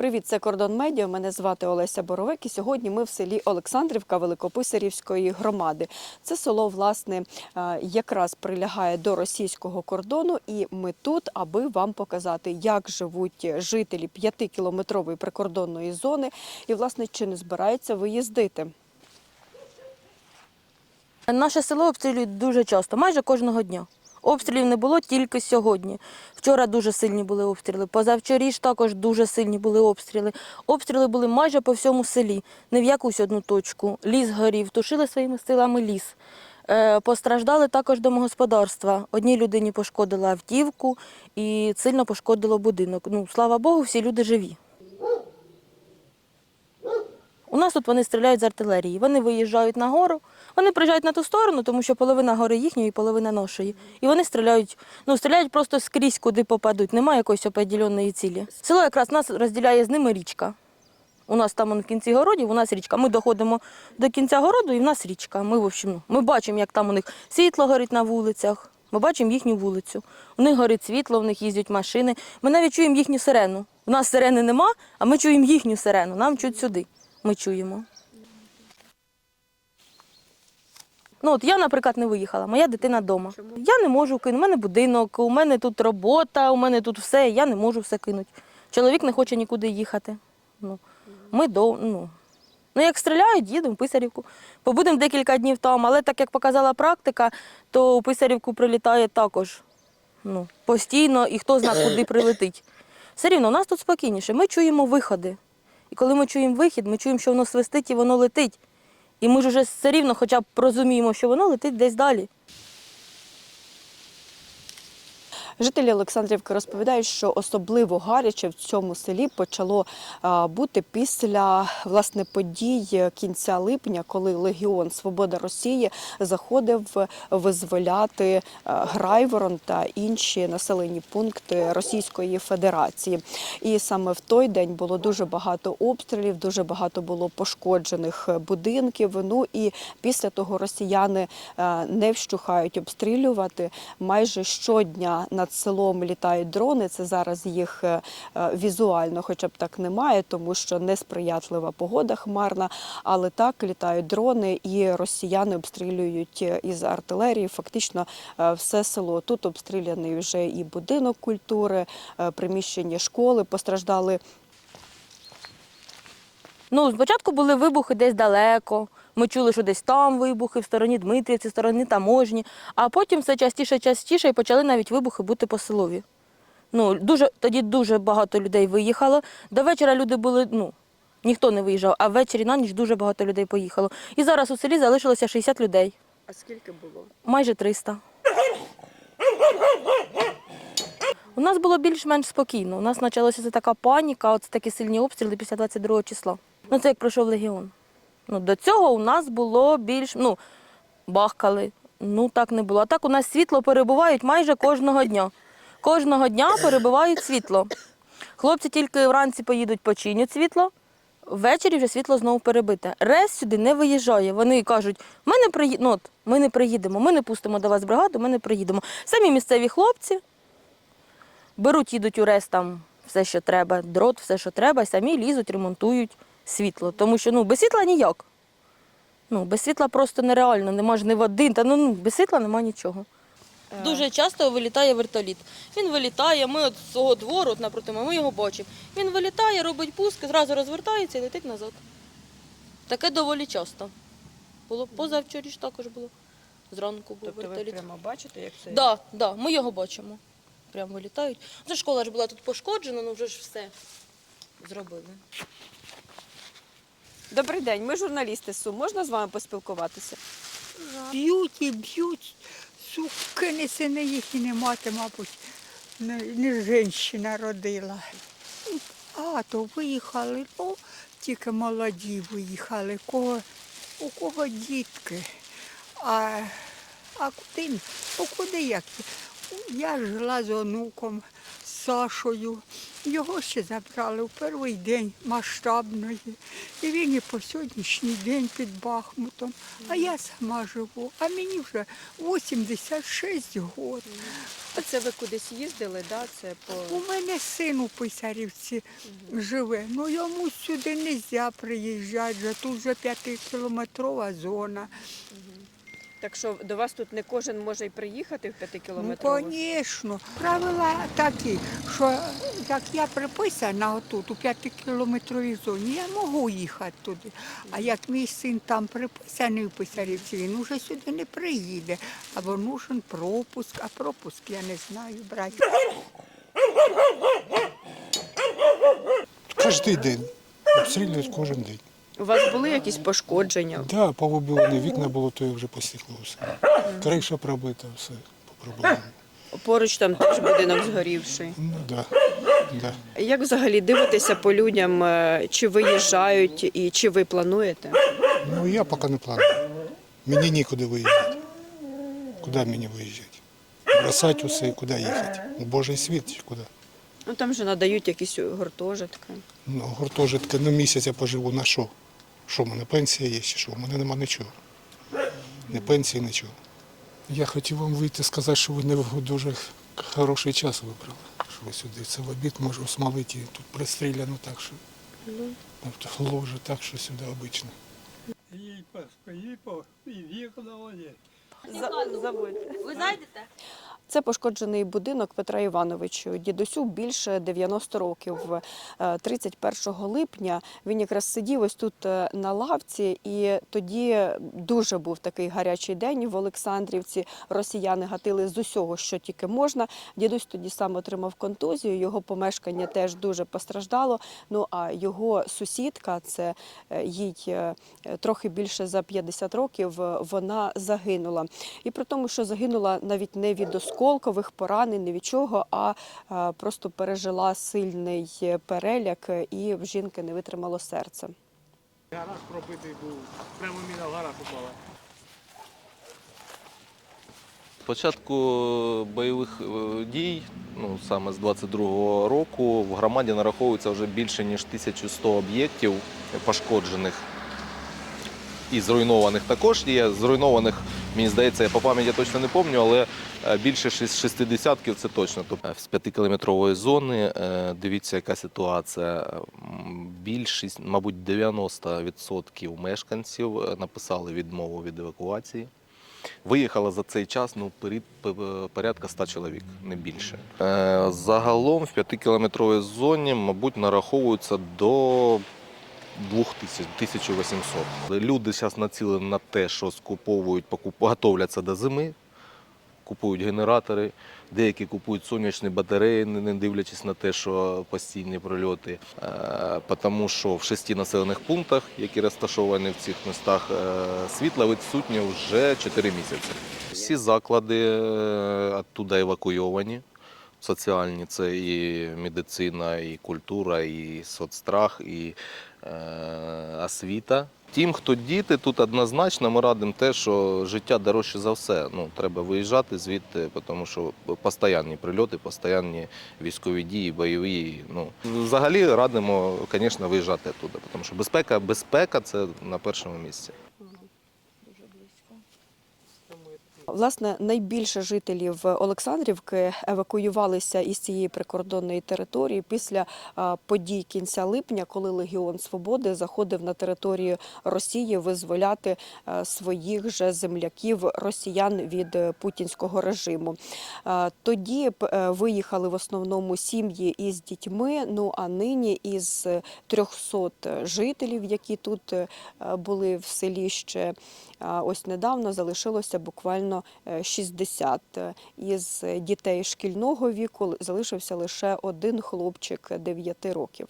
Привіт, це Кордон Медіа. Мене звати Олеся Боровик. І сьогодні ми в селі Олександрівка Великописарівської громади. Це село, власне, е, якраз прилягає до російського кордону, і ми тут, аби вам показати, як живуть жителі п'ятикілометрової прикордонної зони, і власне чи не збираються виїздити. Наше село обстрілюють дуже часто, майже кожного дня. Обстрілів не було тільки сьогодні. Вчора дуже сильні були обстріли. Позавчоріж також дуже сильні були обстріли. Обстріли були майже по всьому селі, не в якусь одну точку. Ліс горів, тушили своїми силами ліс. Е, Постраждали також домогосподарства. Одній людині пошкодила автівку і сильно пошкодило будинок. Ну, слава Богу, всі люди живі. У нас тут вони стріляють з артилерії. Вони виїжджають на гору, вони приїжджають на ту сторону, тому що половина гори їхньої половина нашої. І вони стріляють, ну стріляють просто скрізь, куди попадуть. Немає якоїсь определеної цілі. Село якраз нас розділяє з ними річка. У нас там в кінці городів, у нас річка. Ми доходимо до кінця городу, і в нас річка. Ми, в общем, ну, ми бачимо, як там у них світло горить на вулицях. Ми бачимо їхню вулицю. У них горить світло, в них їздять машини. Ми навіть чуємо їхню сирену. У нас сирени нема, а ми чуємо їхню сирену. Нам чуть сюди. Ми чуємо. Ну, от я, наприклад, не виїхала, моя дитина вдома. Я не можу кинути. У мене будинок, у мене тут робота, у мене тут все. Я не можу все кинути. Чоловік не хоче нікуди їхати. Ну, ми до, ну, ну, як стріляють, їдемо в Писарівку. Побудемо декілька днів там, але так як показала практика, то у Писарівку прилітає також ну, постійно і хто знає, куди прилетить. Все рівно, у нас тут спокійніше. Ми чуємо виходи. І коли ми чуємо вихід, ми чуємо, що воно свистить і воно летить. І ми ж вже все рівно хоча б розуміємо, що воно летить десь далі. Жителі Олександрівки розповідають, що особливо гаряче в цьому селі почало бути після власне подій кінця липня, коли Легіон Свобода Росії заходив визволяти Грайворон та інші населені пункти Російської Федерації. І саме в той день було дуже багато обстрілів, дуже багато було пошкоджених будинків. Ну і після того росіяни е, не вщухають обстрілювати майже щодня над селом літають дрони. Це зараз їх е, е, візуально, хоча б так немає, тому що несприятлива погода хмарна. Але так літають дрони, і росіяни обстрілюють е, із артилерії. Фактично все село. Тут обстріляний вже і будинок культури, приміщення школи. Постраждали Ну, спочатку були вибухи десь далеко. Ми чули, що десь там вибухи, в стороні Дмитрівці, в стороні таможні. А потім все частіше, частіше і почали навіть вибухи бути по селові. Ну, дуже, тоді дуже багато людей виїхало. До вечора люди були, ну, ніхто не виїжджав, а ввечері на ніч дуже багато людей поїхало. І зараз у селі залишилося 60 людей, А скільки було? майже 300. У нас було більш-менш спокійно. У нас почалася така паніка, от такі сильні обстріли після 22 числа. Ну, це як пройшов легіон. Ну, до цього у нас було більш, ну, бахкали. Ну, так не було. А так у нас світло перебувають майже кожного дня. Кожного дня перебувають світло. Хлопці тільки вранці поїдуть, починять світло, ввечері вже світло знову перебите. Рез сюди не виїжджає. Вони кажуть, ми не, приї... ну, от, ми не приїдемо, ми не пустимо до вас бригаду, ми не приїдемо. Самі місцеві хлопці беруть, їдуть у рез там все, що треба, дрот, все, що треба, і самі лізуть, ремонтують світло. Тому що ну, без світла ніяк. Ну, без світла просто нереально, нема ж ні води, та ну, ну без світла нема нічого. Дуже часто вилітає вертоліт. Він вилітає, ми от з свого двору, от напроти ми його бачимо. Він вилітає, робить пуск, зразу розвертається і летить назад. Таке доволі часто. Було позавчорі ж також було. Зранку був Тобто ви вертоліт. прямо бачите, як це? Да, да, ми його бачимо. Прямо вилітають. Це школа ж була тут пошкоджена, ну вже ж все зробили. Добрий день, ми журналісти СУ. Можна з вами поспілкуватися? Б'ють і б'ють, суки не сини їх і не мати, мабуть, не, не жінка родила. А, то виїхали, ну, тільки молоді виїхали, кого, у кого дітки. А, а куди? Ну, куди як? Я жила з онуком, Сашою. Його ще забрали у перший день масштабної. І він і по сьогоднішній день під Бахмутом. А я сама живу, а мені вже 86 років. А це ви кудись їздили, да? Це по У мене син у Писарівці живе. Ну йому сюди не можна приїжджати, вже тут вже п'ятикілометрова зона. Так що до вас тут не кожен може й приїхати в Ну, звісно. Правила такі, що як я приписана отут, у п'ятикілометровій зоні, я можу їхати туди. А як мій син там приписаний у Писарівці, він уже сюди не приїде. Або нужен пропуск, а пропуск я не знаю брати. Кожний день. Обстрілюють кожен день. У вас були якісь пошкодження? Так, да, повибивані вікна було, то я вже посікло все. Криша пробита, все по. Поруч там теж будинок згорівший. Ну так. Да, да. Як взагалі дивитеся по людям, е, чи виїжджають і чи ви плануєте? Ну я поки не планую. Мені нікуди виїжджати. Куди мені виїжджати? Бросати усе і куди їхати? У Божий світ чи куди? Ну там же надають якісь гуртожитки. Ну, гуртожитки, ну місяць я поживу на що? Що, в мене пенсія є чи що? У мене нема нічого. Не пенсії, нічого. Я хотів вам вийти сказати, що ви не в дуже хороший час вибрали. Що ви сюди. Це в обід можу смалити. Тут пристріляно так, що От ложе так, що сюди обично. Їй поскоїпав і вікна вони. Ви зайдете? Це пошкоджений будинок Петра Івановичу. Дідусю більше 90 років. Е, 31 липня він якраз сидів ось тут е, на лавці, і тоді дуже був такий гарячий день в Олександрівці. Росіяни гатили з усього, що тільки можна. Дідусь тоді сам отримав контузію. Його помешкання теж дуже постраждало. Ну а його сусідка, це е, їй е, трохи більше за 50 років, е, вона загинула. І при тому, що загинула навіть не від осколкових поранень, не від чого, а е, просто пережила сильний переляк, е, і в жінки не витримало серце. Гараж пробитий був, прямо міна в гараж упала. Початку бойових е, дій, ну саме з 22-го року, в громаді нараховується вже більше ніж 1100 об'єктів пошкоджених і зруйнованих також є. Зруйнованих, мені здається, я по пам'яті точно не пам'ятаю, але е, більше шіс- шестидесятків це точно. Тобто з п'ятикілометрової зони е, дивіться, яка ситуація. Більшість, мабуть, 90% мешканців написали відмову від евакуації. Виїхало за цей час ну, порядка 100 чоловік, не більше. Загалом в 5-кілометровій зоні, мабуть, нараховується до 2000, 1800. Люди зараз націлені на те, що скуповують, готовляться до зими, купують генератори, деякі купують сонячні батареї, не дивлячись на те, що постійні прольоти. Е, Тому що в шести населених пунктах, які розташовані в цих містах, е, світло відсутнє вже 4 місяці. Всі заклади е, оттуда евакуйовані. Соціальні це і медицина, і культура, і соцстрах, і е, освіта. Тим, хто діти, тут однозначно ми радимо те, що життя дорожче за все. Ну, треба виїжджати звідти, тому що постійні прильоти, постійні військові дії, бойові. Ну, взагалі радимо, звісно, виїжджати туди, тому що безпека, безпека це на першому місці. Власне, найбільше жителів Олександрівки евакуювалися із цієї прикордонної території після подій кінця липня, коли Легіон Свободи заходив на територію Росії визволяти своїх же земляків росіян від е, путінського режиму. Тоді е, виїхали в основному сім'ї із дітьми. Ну а нині із 300 жителів, які тут е, були в селі ще Ось недавно залишилося буквально е, 60. Із дітей шкільного віку залишився лише один хлопчик 9 років.